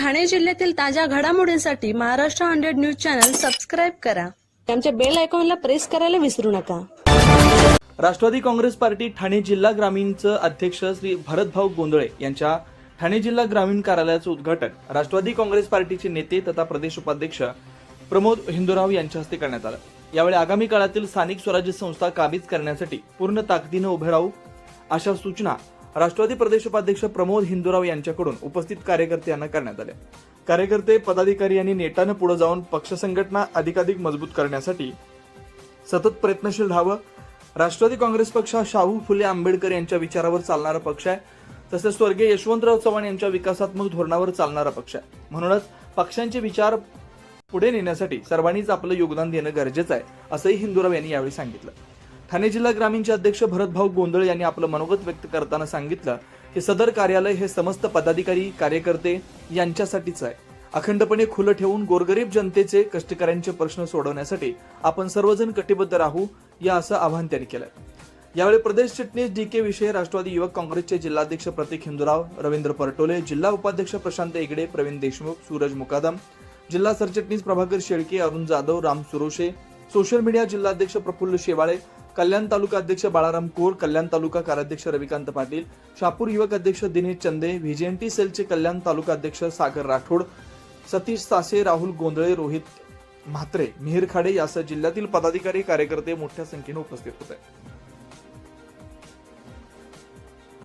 ठाणे जिल्ह्यातील ताज्या घडामोडींसाठी Maharashtra hundred news channel subscribe करा. आमच्या बेल आयकॉनला प्रेस करायला विसरू नका. राष्ट्रवादी काँग्रेस पार्टी ठाणे जिल्हा ग्रामीणचं अध्यक्ष श्री भरतभाऊ गोंधळे यांच्या ठाणे जिल्हा ग्रामीण कार्यालयाचं उद्घाटन राष्ट्रवादी काँग्रेस पार्टीचे नेते तथा प्रदेश उपाध्यक्ष प्रमोद हिंदूराव यांच्या हस्ते करण्यात आलं. यावेळी आगामी काळातील स्थानिक स्वराज्य संस्था काबीज करण्यासाठी पूर्ण ताकदीनं उभे राहू अशा सूचना राष्ट्रवादी प्रदेश उपाध्यक्ष प्रमोद हिंदुराव यांच्याकडून उपस्थित कार्यकर्त्यांना करण्यात आले. कार्यकर्ते पदाधिकारी यांनी नेटानं पुढे जाऊन पक्ष संघटना अधिकाधिक मजबूत करण्यासाठी सतत प्रयत्नशील राहावं. राष्ट्रवादी काँग्रेस पक्ष हा शाहू फुले आंबेडकर यांच्या विचारावर चालणारा पक्ष आहे. तसेच स्वर्गीय यशवंतराव चव्हाण यांच्या विकासात्मक धोरणावर चालणारा पक्ष आहे. म्हणूनच पक्षांचे विचार पुढे नेण्यासाठी सर्वांनीच आपलं योगदान देणं गरजेचं आहे असंही हिंदुराव यांनी यावेळी सांगितलं. ठाणे जिल्हा ग्रामीणचे अध्यक्ष भरतभाऊ गोंधळ यांनी आपलं मनोगत व्यक्त करताना सांगितलं की सदर कार्यालय हे समस्त पदाधिकारी कार्यकर्ते यांच्यासाठीच आहे. अखंडपणे खुलं ठेवून गोरगरीब जनतेचे कष्टकऱ्यांचे प्रश्न सोडवण्यासाठी आपण सर्वजण कटिबद्ध राहू या असं आवाहन त्यांनी केलं यावेळी प्रदेश चिटणीस डी के विषय राष्ट्रवादी युवक काँग्रेसचे जिल्हाध्यक्ष प्रतीक हिंदुराव रवींद्र परटोले जिल्हा उपाध्यक्ष प्रशांत एगडे प्रवीण देशमुख सूरज मुकादम जिल्हा सरचिटणीस प्रभाकर शेळके अरुण जाधव राम सुरोशे सोशल मीडिया जिल्हाध्यक्ष प्रफुल्ल शेवाळे कल्याण तालुका अध्यक्ष बाळाराम कोर कल्याण तालुका कार्याध्यक्ष रविकांत पाटील शापूर युवक अध्यक्ष दिनेश चंदे व्हीजेएनटी सेलचे कल्याण तालुका अध्यक्ष सागर राठोड सतीश सासे राहुल गोंधळे रोहित म्हात्रे मिहीर खाडे यासह जिल्ह्यातील पदाधिकारी कार्यकर्ते मोठ्या संख्येने उपस्थित होते.